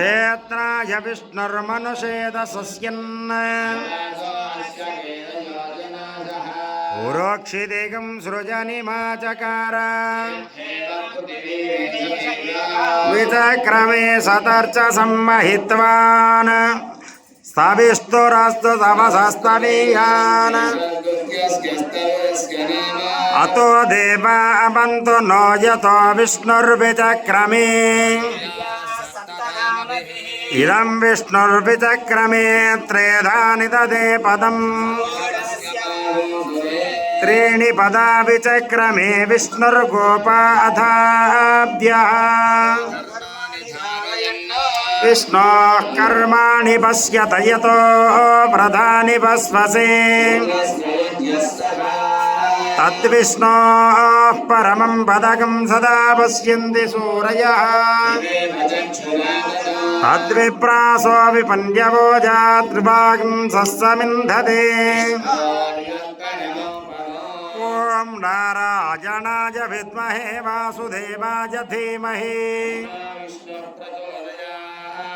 क्षेत्राय विष्णुर्मनुषेदसस्यन् पुरोक्षिदेकं सृजनिमाचकार विचक्रमे सतर्च सम्महित्वान् स्तविस्तुरस्तु तवसस्तवीयान् अतो देवा अबन्तु नो यतो विष्णुर्विचक्रमे इदं विष्णुर्विचक्रमे त्रेधानि ददे पदम् त्रीणि पदा विचक्रमे विष्णुर्गोपा अथाभ्यः विष्णोः कर्माणि पश्यत यतो प्रधानि वस्वसे तद्विष्णोः परमं पदकं सदा पश्यन्ति सूरयः तद्विप्रासो विपन्यवोजातृभागं सस्समिन्धते। ॐ नारायणाय विद्महे वासुदेवाय धीमहि।